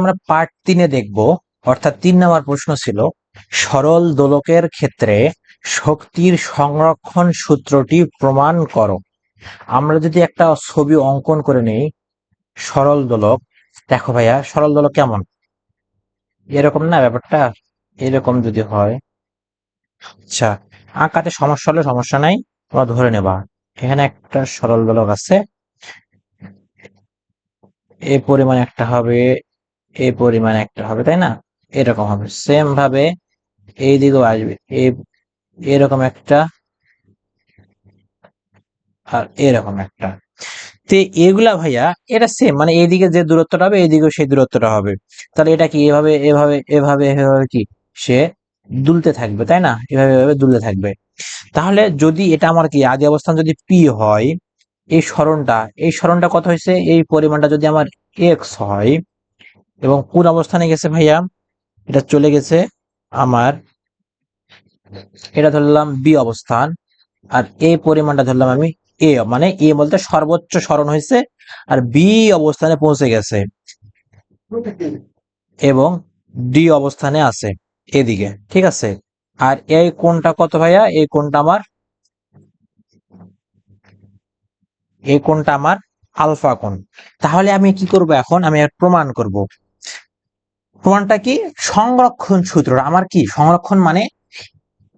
আমরা পার্ট তিনে দেখব। অর্থাৎ তিন নম্বর প্রশ্ন ছিল, সরল দোলকের ক্ষেত্রে শক্তির সংরক্ষণ সূত্রটি প্রমাণ করো। আমরা যদি একটা ছবি অঙ্কন করে নেই, সরল দোলক, দেখো ভাইয়া, সরল দোলক কেমন? এরকম না ব্যাপারটা? এরকম যদি হয় আচ্ছা আঁকাতে সমস্যা হলে সমস্যা নাই, তোমরা ধরে নেবা। এখানে একটা সরল দোলক আছে, এ পরিমাণ একটা হবে এ পরিমাণ একটা হবে, তাই না? এরকম হবে। সেম ভাবে এই দিকেও আসবে। এরকম একটা আর এরকম একটা। তো এগুলা ভাইয়া, এটা সেম মানে এইদিকে যে দূরত্বটা হবে, এইদিকেও সেই দূরত্বটা হবে। তাহলে এটা কি এভাবে এভাবে এভাবে এভাবে কি? সে দুলতে থাকবে, তাই না? এভাবে এভাবে দুলতে থাকবে। তাহলে যদি এটা আমার কি, আদি অবস্থান যদি পি হয়, এই সরণটা এই সরণটা কত হয়েছে? এই পরিমাণটা যদি আমার এক্স হয় এবং কোন অবস্থানে গেছে ভাইয়া? এটা চলে গেছে আমার, এটা ধরলাম বি অবস্থান, আর এ পরিমাণটা ধরলাম আমি এ মানে এ বলতে সর্বোচ্চ স্মরণ হয়েছে, আর বি অবস্থানে পৌঁছে গেছে এবং ডি অবস্থানে আছে এদিকে, ঠিক আছে? আর এই কোনটা কত ভাইয়া? এই কোনটা আমার, এই কোনটা আমার আলফা কোন তাহলে আমি কি করব এখন? আমি প্রমাণ করব। প্রমাণটা কি? সংরক্ষণ সূত্র। আমার কি? সংরক্ষণ মানে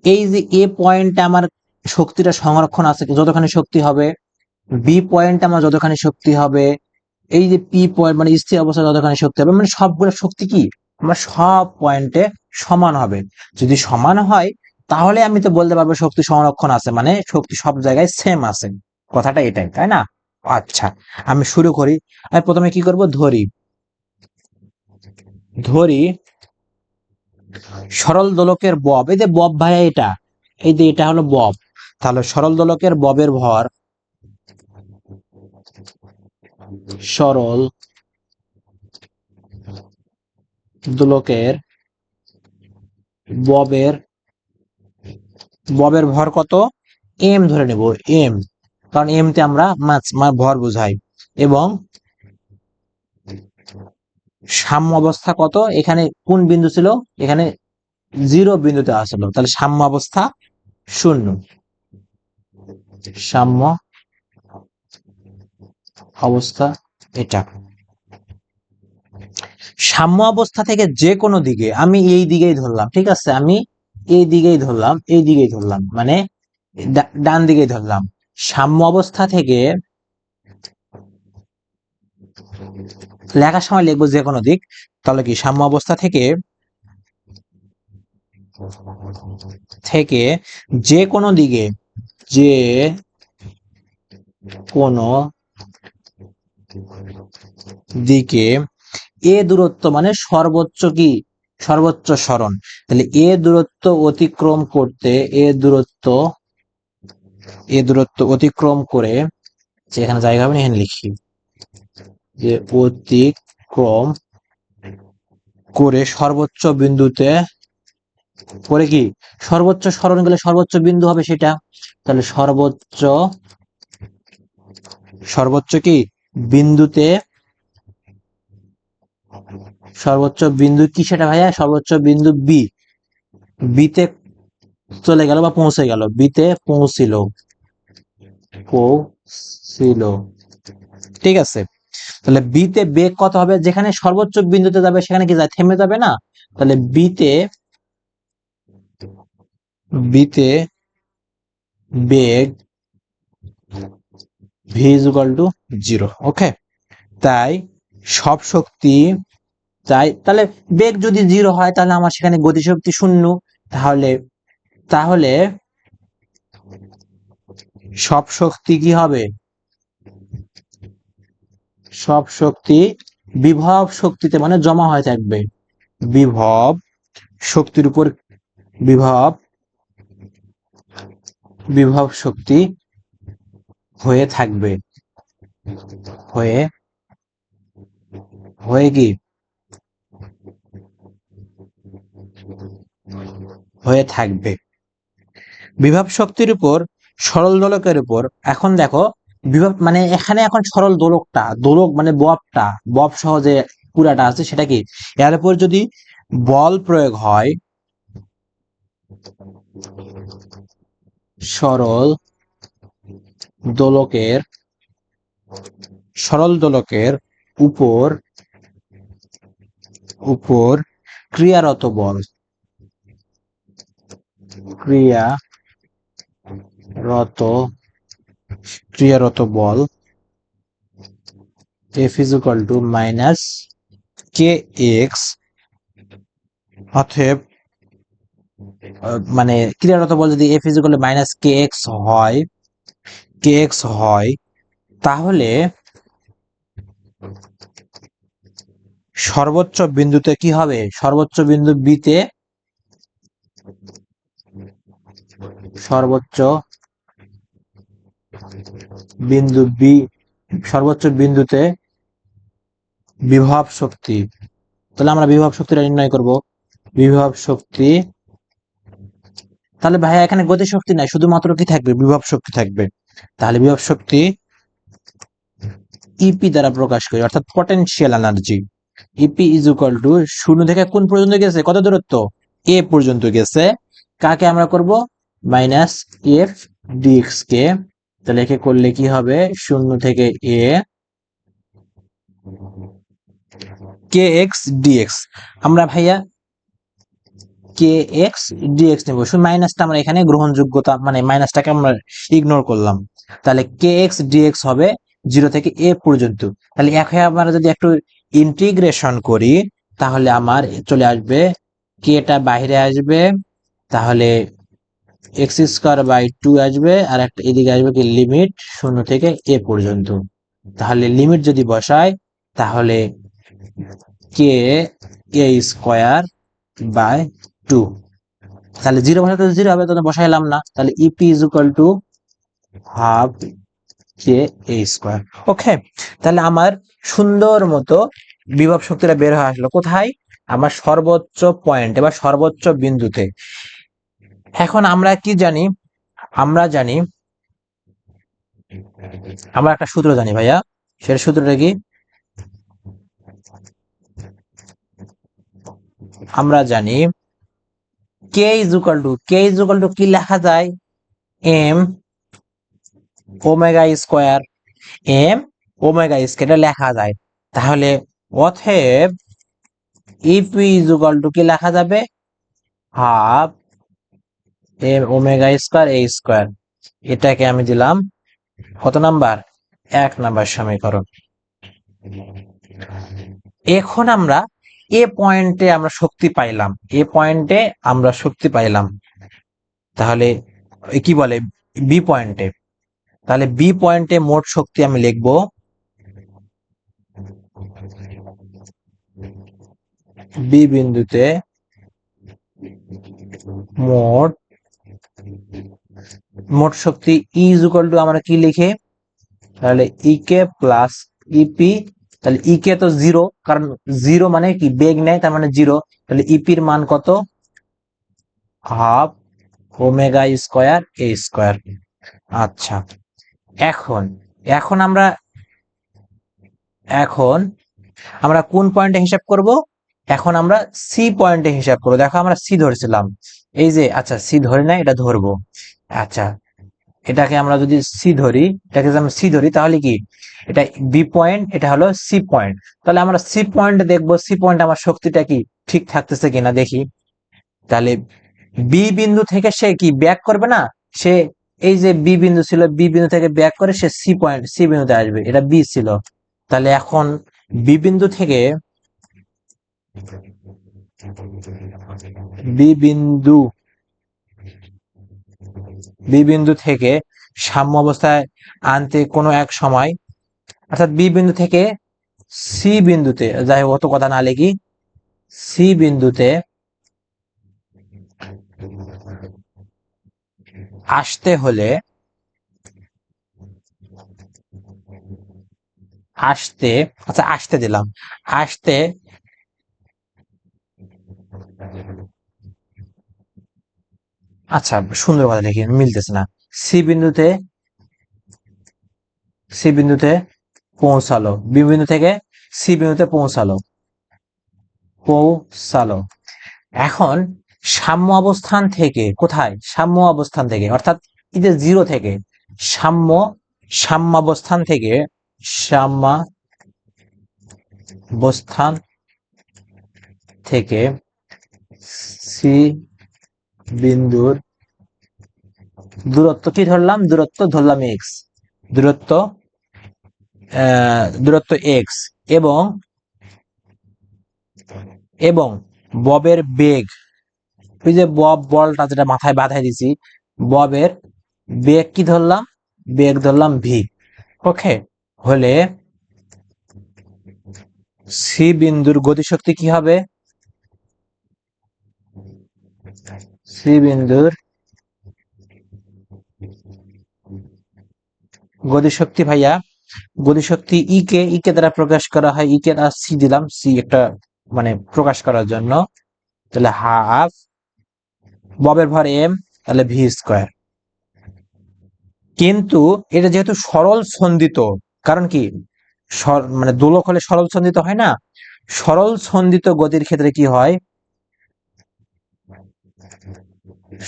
এই যে এ পয়েন্টে আমার শক্তিটা সংরক্ষণ আছে, যতখানি শক্তি হবে বি পয়েন্ট আমার যতখানি শক্তি হবে, এই যে পি পয়েন্ট মানে স্থির অবস্থা যতখানি শক্তি হবে মানে সবগুলো শক্তি কি? আমার সব পয়েন্টে সমান হবে। যদি সমান হয়, তাহলে আমি তো বলতে পারব শক্তি সংরক্ষণ আছে মানে শক্তি সব জায়গায় সেম আছে। কথাটা এটাই, তাই না? আচ্ছা আমি শুরু করি। আমি প্রথমে কি করব? ধরি। ধরি সরল দোলকের বব, এই যে বব ভাইয়া এটা, এই যে এটা হলো বব। তাহলে সরল দোলকের ববের ভর সরল দোলকের ববের ববের ভর কত? এম ধরে নেব এম কারণ এম তে আমরা মাছ ভর বোঝাই। এবং সাম্য অবস্থা কত? এখানে কোন বিন্দু ছিল? এখানে জিরো বিন্দুতে আসলো। তাহলে সাম্য অবস্থা শূন্য। সাম্য অবস্থা এটা। সাম্য অবস্থা থেকে যে কোনো দিকে, আমি এই দিকেই ধরলাম, ঠিক আছে? আমি এই দিকেই ধরলাম, এই দিকেই ধরলাম মানে ডান দিকেই ধরলাম। সাম্য অবস্থা থেকে লেখার সময় লিখব যে কোনো দিক, তাহলে কি সাম্য অবস্থা থেকে থেকে যে কোনো দিকে, যে কোনো দিকে এ দূরত্ব মানে সর্বোচ্চ কি? সর্বোচ্চ স্মরণ। তাহলে এ দূরত্ব অতিক্রম করতে এ দূরত্ব এ দূরত্ব অতিক্রম করে, যেখানে জায়গা হবে এখানে লিখি। যে অতিক্রম করে সর্বোচ্চ বিন্দুতে পরে কি? সর্বোচ্চ স্মরণ গেলে সর্বোচ্চ বিন্দু হবে সেটা। তাহলে সর্বোচ্চ সর্বোচ্চ কি? বিন্দুতে সর্বোচ্চ বিন্দু কি সেটা ভাইয়া? সর্বোচ্চ বিন্দু বি বিতে চলে গেল বা পৌঁছে গেল? বিতে পৌঁছিল। পৌঁছিল। ঠিক আছে। তাহলে বিতে বেগ কত হবে? যেখানে সর্বোচ্চ বিন্দুতে যাবে, সেখানে কি যায়? থেমে যাবে না? তাহলে বিতে বিতে বেগ V is to zero okay তাই সব শক্তি, তাই, তাহলে বেগ যদি জিরো হয়, তাহলে আমার সেখানে গতিশক্তি শূন্য। তাহলে তাহলে সব শক্তি কি হবে? সব শক্তি বিভব শক্তিতে মানে জমা হয়ে থাকবে। বিভব শক্তির উপর বিভব বিভব শক্তি হয়ে থাকবে। হয়ে হয়ে কি? হয়ে থাকবে। বিভব শক্তির উপর, সরল দোলকের উপর, এখন দেখো বিভব মানে এখানে এখন সরল দোলকটা, দোলক মানে ববটা বব সহজে পুরাটা আছে সেটা কি? এর উপর যদি বল প্রয়োগ হয়, সরল দোলকের সরল দোলকের উপর উপর ক্রিয়ারত বল, ক্রিয়ারত ক্রিয়ারত বল। F is equal to minus K X অতএব মানে ক্রিয়ারত বল যদি F is equal to minus K X হয় কে এক্স হয়, তাহলে সর্বোচ্চ বিন্দুতে কি হবে? সর্বোচ্চ বিন্দু বিতে সর্বোচ্চ বিন্দু বি সর্বোচ্চ বিন্দুতে বিভব শক্তি। তাহলে আমরা বিভব শক্তিটা নির্ণয় করব। বিভব শক্তি। তাহলে ভাইয়া, এখানে গতি শক্তি নাই, শুধুমাত্র কি থাকবে? বিভব শক্তি থাকবে। তাহলে বিভব শক্তি ইপি দ্বারা প্রকাশ করি, অর্থাৎ potential energy EP is equal to শূন্য থেকে কোন পর্যন্ত গেছে? কত দূরত্ব? এ পর্যন্ত গেছে। কাকে আমরা করব? মাইনাস এফ ডিএক্স কে। তাহলে একে করলে কি হবে? শূন্য থেকে এ কে এক্স ডিএক্স আমরা ভাইয়া কে এক্স ডিএক্স নেব। শুধু মাইনাসটা আমরা এখানে গ্রহণযোগ্যতা মানে মাইনাসটাকে আমরা ইগনোর করলাম। তাহলে কে এক্স ডিএক্স হবে জিরো থেকে এ পর্যন্ত। তাহলে এখন আমরা যদি একটু ইন্টিগ্রেশন করি, তাহলে আমার চলে আসবে কেটা বাইরে আসবে, তাহলে এক্স স্কোয়ার বাই টু আসবে আর একটা এদিকে আসবে কি লিমিট শূন্য থেকে এ পর্যন্ত। তাহলে লিমিট যদি বসাই, তাহলে K A square by two. তাহলে জিরো বসাতে জিরো হবে, তাহলে বসাইলাম না। তাহলে EP is equal to half K A square. Okay, তাহলে আমার সুন্দর মতো বিভব শক্তিটা বের হয়ে আসলো। কোথায়? আমার সর্বোচ্চ পয়েন্ট, এবার সর্বোচ্চ বিন্দুতে। এখন আমরা কি জানি? আমরা জানি, আমরা একটা সূত্র জানি ভাইয়া। সেটা সূত্রটা কি? আমরা জানি K is equal to K is equal to কি লেখা যায়? M omega square M omega square লেখা যায়। তাহলে অতএব ইপি ইজ ইকুয়াল টু কি লেখা যাবে? Half M omega square, A square. এটাকে আমি দিলাম কত নাম্বার? এক নাম্বার সমীকরণ। এখন আমরা এ পয়েন্টে আমরা শক্তি পাইলাম। এ পয়েন্টে আমরা শক্তি পাইলাম। তাহলে কি বলে? বি পয়েন্টে। তাহলে বি পয়েন্টে মোট শক্তি আমি লিখব বি বিন্দুতে মোট মোট শক্তি ই ইজ ইকুয়াল টু আমরা কি লিখে? তাহলে ই কে প্লাস ইপি তাহলে ই কে তো জিরো কারণ জিরো মানে কি? বেগ নেই তার মানে জিরো তাহলে ইপির মান কত? Half omega square A square আচ্ছা এখন এখন আমরা এখন আমরা কোন পয়েন্টে হিসাব করব? এখন আমরা সি পয়েন্টে হিসাব করব। দেখো আমরা সি ধরেছিলাম। এই যে আচ্ছা সি ধরে না, এটা ধরবো। আচ্ছা এটাকে আমরা যদি সি ধরি, এটাকে যদি আমরা সি ধরি, তাহলে কি? এটা বি পয়েন্ট এটা হলো সি পয়েন্ট তাহলে আমরা সি পয়েন্ট দেখব সি পয়েন্ট আমার শক্তিটা কি, ঠিক থাকতেছে কিনা দেখি। তাহলে বি বিন্দু থেকে সে কি, ব্যাক করবে না? সে, এই যে বি বিন্দু ছিল বি বিন্দু থেকে ব্যাক করে সে সি পয়েন্ট সি বিন্দুতে আসবে, এটা বি ছিল। তাহলে এখন বি বিন্দু থেকে বি বিন্দু বি বিন্দু থেকে সাম্য অবস্থায় আনতে কোনো এক সময়, অর্থাৎ বি বিন্দু থেকে সি বিন্দুতে, যাই হোক, অত কথা না লিখি সি বিন্দুতে আসতে হলে, আসতে আচ্ছা আসতে দিলাম, আসতে আচ্ছা সুন্দর কথা লিখি মিলতেছে না। সি বিন্দুতে সি বিন্দুতে পৌঁছালো। বি বিন্দু থেকে সি বিন্দুতে পৌঁছালো। পৌঁছালো। এখন সাম্য অবস্থান থেকে কোথায়? সাম্য অবস্থান থেকে, অর্থাৎ এই জিরো থেকে। সাম্য সাম্যাবস্থান থেকে সাম্যাবস্থান থেকে সি বিন্দুর দূরত্ব কি ধরলাম? দূরত্ব ধরলাম এক্স দূরত্ব দূরত্ব এক্স এবং এবং ববের বেগ। ওই যে বব বলটা যেটা মাথায় বাঁধাই দিছি ববের বেগ কি ধরলাম? বেগ ধরলাম ভি ওকে হলে সি বিন্দুর গতিশক্তি কি হবে? সি বিন্দুর গতিশক্তি ভাইয়া গতিশক্তি ই কে ই কে দ্বারা প্রকাশ করা হয়, ই কে আর সি দিলাম, সি একটা মানে প্রকাশ করার জন্য। তাহলে হাফ ববের ভর এম, তাহলে ভি স্কোয়ার। কিন্তু এটা যেহেতু সরল সন্ধিত কারণ কি? মানে দোলক হলে সরল সন্ধিত হয় না? সরল সন্ধিত গতির ক্ষেত্রে কি হয়?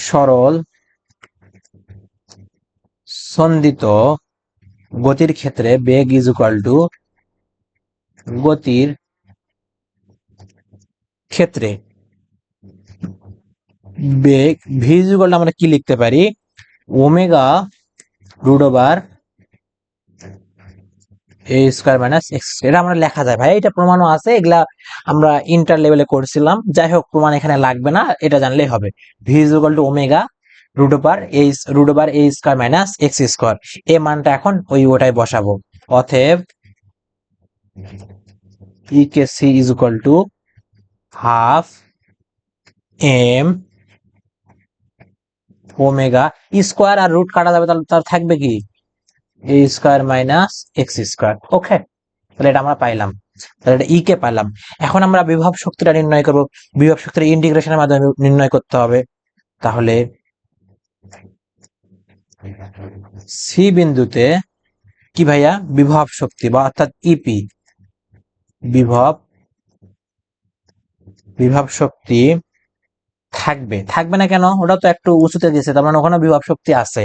সরল সন্দিত গতির ক্ষেত্রে বেগ ইজ ইকুয়াল টু গতির ক্ষেত্রে বেগ ভি ইজ ইকুয়াল আমরা কি লিখতে পারি? Omega root over A square minus X এটা আমরা লেখা যায় ভাই, এটা প্রমাণও আছে, এগুলা আমরা ইন্টার লেভেলে করছিলাম। যাই হোক প্রমাণ এখানে লাগবে না, এটা জানলেই হবে। V is equal to omega root over A root over A square minus X square এই মানটা এখন ওই ওটাই বসাবো। অতএব E K C is equal to half M omega square R root কাটা যাবে তাহলে তার থাকবে কি? A square minus X square okay তাহলে এটা আমরা পাইলাম। তাহলে এটা ই কে পাইলাম এখন আমরা বিভব শক্তিটা নির্ণয় করব। বিভব শক্তির ইন্টিগ্রেশনের মাধ্যমে নির্ণয় করতে হবে। তাহলে সি বিন্দুতে কি ভাইয়া? বিভব শক্তি বা অর্থাৎ ইপি বিভব বিভব শক্তি থাকবে। থাকবে না কেন? ওটা তো একটু উঁচুতে গেছে, তার মানে ওখানে বিভব শক্তি আছে।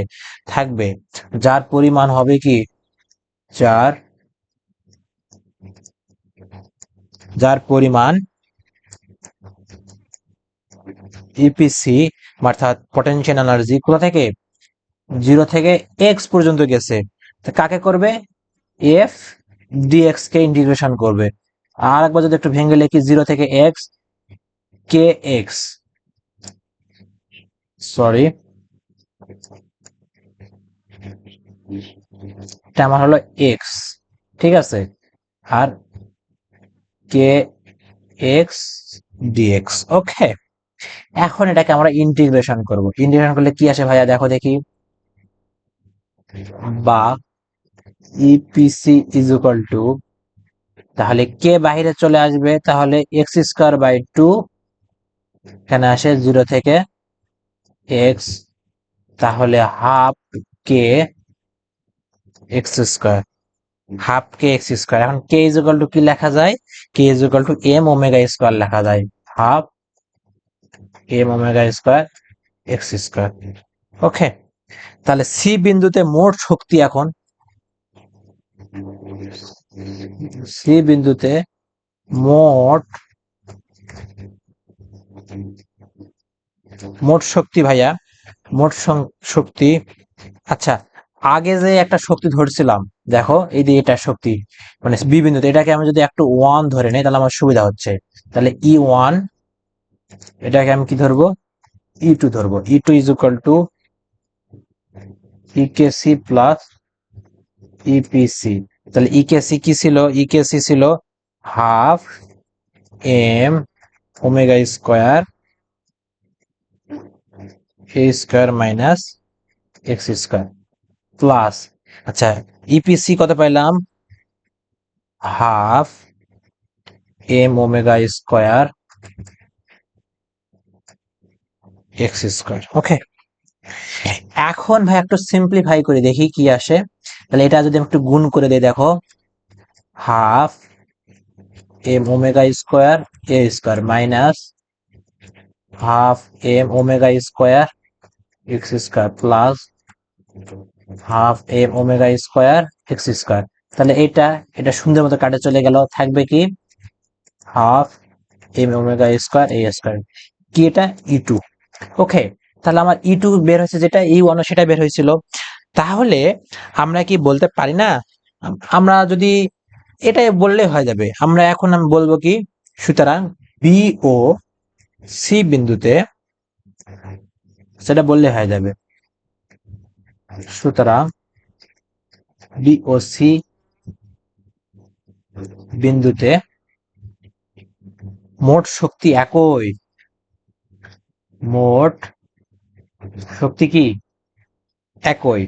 থাকবে। যার পরিমাণ হবে কি? যার যার পরিমাণ ইপিসি অর্থাৎ পটেনশিয়াল এনার্জি কোথা থেকে? জিরো থেকে এক্স পর্যন্ত গেছে। কাকে করবে? এফ ডিএক্স কে ইন্টিগ্রেশন করবে। আর একবার যদি একটু ভেঙে লিখি জিরো থেকে এক্স কে এক্স সরি এটা আমার হলো এক্স ঠিক আছে? আর কে এক্স ডিএক্স ওকে এখন এটাকে আমরা ইন্টিগ্রেশন করব। ইন্টিগ্রেশন করলে কি আসে ভাইয়া? দেখো দেখি। বা ইপিসি ইজ ইকুয়াল টু তাহলে কে বাইরে চলে আসবে, তাহলে এক্স স্কোয়ার বাই টু এখানে আসে জিরো থেকে এক্স তাহলে half K X square half K X square. এখন কে ইজ টু কি লেখা যায়? K is to M omega square লেখা যায়। Half M omega square X square. Okay, তাহলে সি বিন্দুতে মোট শক্তি এখন? সি বিন্দুতে মোট মোট শক্তি ভাইয়া, মোট শক্তি। আচ্ছা আগে যে একটা শক্তি ধরছিলাম, দেখো, এই যে এটা শক্তি মানে বি বিন্দুতে এটাকে আমি যদি একটু ওয়ান ধরে নেই, তাহলে আমার সুবিধা হচ্ছে। তাহলে ই ওয়ান এটাকে আমি কি ধরবো? ই টু ধরবো। E two is equal to EKC plus EPC তাহলে ইকেসি কি ছিল? ইকেসি ছিল half M omega square A square minus X square plus আচ্ছা ইপিসি কত পাইলাম? Half M omega square X square okay এখন ভাই একটু সিম্পলিফাই করে দেখি কি আসে। তাহলে এটা যদি একটু গুণ করে দিই, দেখো। Half M omega square A square minus half M omega square X square plus half M omega square X square তাহলে এটা এটা সুন্দর মতো কাটে চলে গেল। থাকবে কি? Half M omega square A square কি এটা? ই টু ওকে তাহলে আমার ই টু বের হয়েছে যেটা ই ওয়ান সেটা বের হয়েছিল। তাহলে আমরা কি বলতে পারি না? আমরা যদি এটাই বললে হয়ে যাবে। আমরা এখন আমি বলব কি? সুতরাং বি ও সি বিন্দুতে সেটা বললে হয়ে যাবে। সুতরাং বি ও সি বিন্দুতে মোট শক্তি একই। মোট শক্তি কি? একই।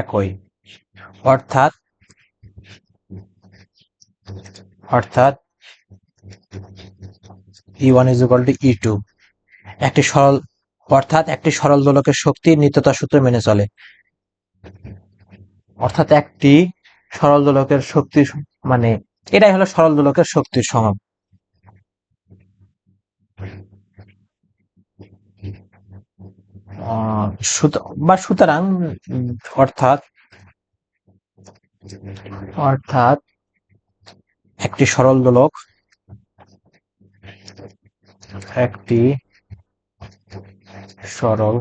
একই। অর্থাৎ অর্থাৎ E one is equal to E two একটি সরল অর্থাৎ একটি সরল দোলকের শক্তি নিত্যতা সূত্র মেনে চলে। অর্থাৎ একটি সরল দোলকের শক্তি মানে এটাই হলো সরল দোলকের শক্তির সুত- বা সুতরাং, অর্থাৎ অর্থাৎ একটি সরল দোলক, একটি সরল,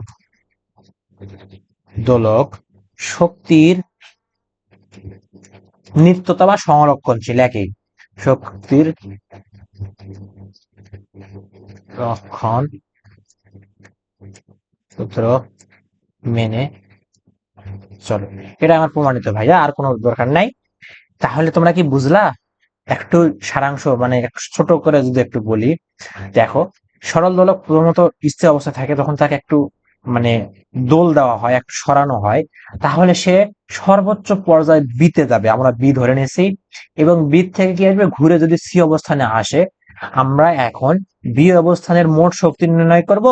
দোলক, শক্তির নিত্যতা বা সংরক্ষণশীল একই। শক্তির রক্ষণ সূত্র মেনে চলো। এটা আমার প্রমাণিত ভাইয়া আর কোনো দরকার নাই। তাহলে তোমরা কি বুঝলা? একটু সারাংশ মানে ছোট করে যদি একটু বলি। দেখো সরল দোলক প্রথমত স্থির অবস্থায় থাকে, তখন তাকে একটু মানে দোল দেওয়া হয়, একটু সরানো হয়, তাহলে সে সর্বোচ্চ পর্যায়ে বিতে যাবে। আমরা বি ধরে নিয়েছি এবং বি থেকে কি আসবে? ঘুরে যদি সি অবস্থানে আসে, আমরা এখন বি অবস্থানের মোট শক্তি নির্ণয় করব,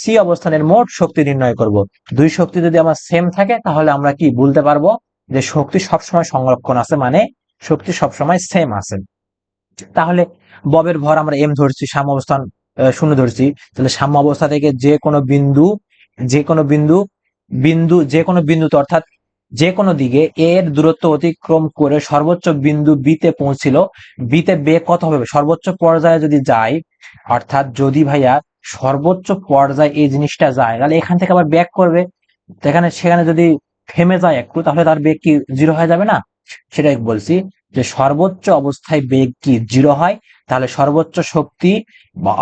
সি অবস্থানের মোট শক্তি নির্ণয় করব। দুই শক্তি যদি আমার সেম থাকে, তাহলে আমরা কি বলতে পারব? যে শক্তি সবসময় সংরক্ষণ আছে মানে শক্তি সবসময় সেম আছে। তাহলে ববের ভর আমরা এম ধরছি সাম্য অবস্থান শূন্য ধরছি। তাহলে সাম্য অবস্থা থেকে যে কোনো বিন্দু, যে কোনো বিন্দু বিন্দু, যে কোনো বিন্দুতে অর্থাৎ যে কোনো দিকে এর দূরত্ব অতিক্রম করে সর্বোচ্চ বিন্দু বিতে পৌঁছিল। বিতে বেগ কত হবে? সর্বোচ্চ পর্যায়ে যদি যায়, অর্থাৎ যদি ভাইয়া সর্বোচ্চ পর্যায়ে এই জিনিসটা যায়, তাহলে এখান থেকে আবার ব্যাক করবে। সেখানে যদি থেমে যায় একটু, তাহলে তার বেগ কি জিরো হয়ে যাবে না? সেটাই বলছি। যে সর্বোচ্চ অবস্থায় বেগ কি জিরো হয়, তাহলে সর্বোচ্চ শক্তি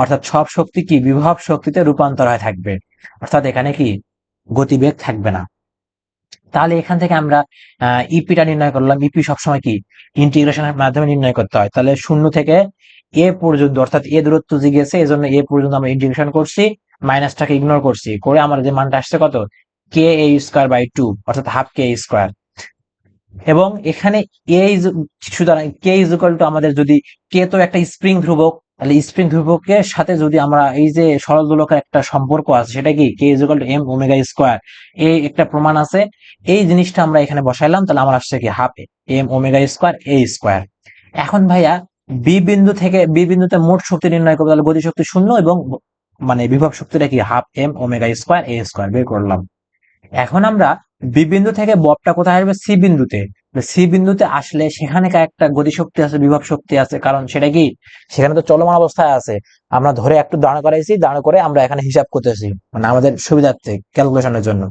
অর্থাৎ সব শক্তি কি বিভব শক্তিতে রূপান্তর হয়ে থাকবে। অর্থাৎ এখানে কি গতিবেগ থাকবে না। তাহলে এখান থেকে আমরা ইপিটা নির্ণয় করলাম। ইপি সবসময় কি? ইন্টিগ্রেশনের মাধ্যমে নির্ণয় করতে হয়। তাহলে শূন্য থেকে এ পর্যন্ত, অর্থাৎ এ দূরত্ব যে গেছে এই জন্য এ পর্যন্ত আমরা ইন্টিগ্রেশন করছি মাইনাসটাকে ইগনোর করছি। করে আমার যে মানটা আসছে কত? K A square by two অর্থাৎ হাফ কে স্কোয়ার এবং এখানে এ সুতরাং কে ইজ ইকুয়াল টু আমাদের যদি কে তো একটা স্প্রিং ধ্রুবক, তাহলে স্প্রিং ধ্রুবকের সাথে যদি আমরা এই যে সরল দোলকের একটা সম্পর্ক আছে, সেটা কি? K is equal to M omega square এই একটা প্রমাণ আছে। এই জিনিসটা আমরা এখানে বসাইলাম, তাহলে আমার আসছে কি? Half M omega square A square এখন ভাইয়া বি বিন্দু থেকে বি বিন্দুতে মোট শক্তি নির্ণয় করব, তাহলে গতি শক্তি শূন্য এবং মানে বিভব শক্তিটা কি? Half M omega square A square বের করলাম। এখন আমরা বি বিন্দু থেকে ববটা কোথায় আসবে? সি বিন্দুতে। সি বিন্দুতে আসলে সেখানে একটা একটা গতিশক্তি আছে, বিভব শক্তি আছে। কারণ সেটা কি? সেখানে তো চলমান অবস্থায় আছে। আমরা ধরে একটু দাঁড় করাইছি, দাঁড় করে আমরা এখানে হিসাব করতেছি মানে আমাদের সুবিধার্থে ক্যালকুলেশনের জন্য।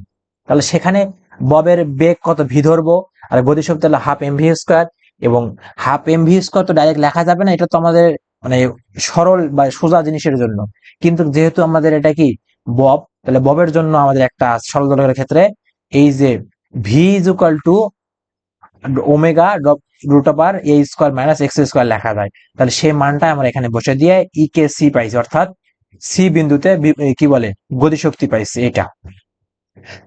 তাহলে সেখানে ববের বেগ কত? ভি ধরবো। আর গতি শক্তি হলো হাফ এম ভি স্কোয়ার। এবং হাফ এম ভি স্কোয়ার তো ডাইরেক্ট লেখা যাবে না, এটা তো আমাদের মানে সরল বা সোজা জিনিসের জন্য। কিন্তু যেহেতু আমাদের এটা কি? বব, তাহলে ববের জন্য আমাদের একটা সরল দোলকের ক্ষেত্রে এই যে V is equal to omega root over A square minus X square লেখা যায়। তাহলে সেই মানটা আমরা এখানে বসে দিয়ে ই কে সি পাইছি, অর্থাৎ সি বিন্দুতে কি বলে? গতিশক্তি পাইছি এটা।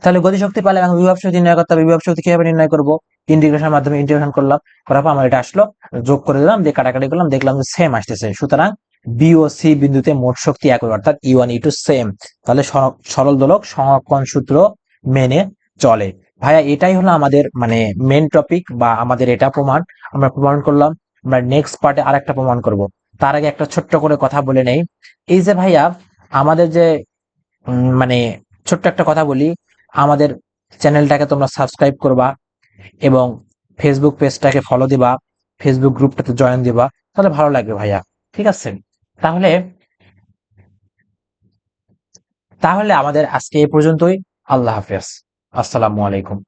তাহলে গতিশক্তি পেলে এখন বিভব শক্তি নির্ণয় করতে হবে। বিভব শক্তি কীভাবে নির্ণয় করব? ইন্টিগ্রেশনের মাধ্যমে ইন্টিগ্রেশন করলাম, করার পর আমার এটা আসলো, যোগ করে দিলাম, দিয়ে কাটাকাটি করলাম, দেখলাম যে সেম আসতেছে। সুতরাং বি ও সি বিন্দুতে মোট শক্তি একই, অর্থাৎ E one E two same তাহলে সর- সরল দোলক সংরক্ষণ সূত্র মেনে চলে। ভাইয়া, এটাই হলো আমাদের মানে মেন টপিক বা আমাদের এটা প্রমাণ। আমরা প্রমাণ করলাম। আমরা নেক্সট পার্টে আর একটা প্রমাণ করব। তার আগে একটা ছোট্ট করে কথা বলে নেই। এই যে ভাইয়া, আমাদের যে মানে ছোট্ট একটা কথা বলি, আমাদের চ্যানেলটাকে তোমরা সাবস্ক্রাইব করবা এবং ফেসবুক পেজটাকে ফলো দিবা ফেসবুক গ্রুপটাতে জয়েন দিবা, তাহলে ভালো লাগবে ভাইয়া। ঠিক আছে? তাহলে তাহলে আমাদের আজকে এই পর্যন্তই। আল্লাহ হাফেজ। আসসালামু আলাইকুম।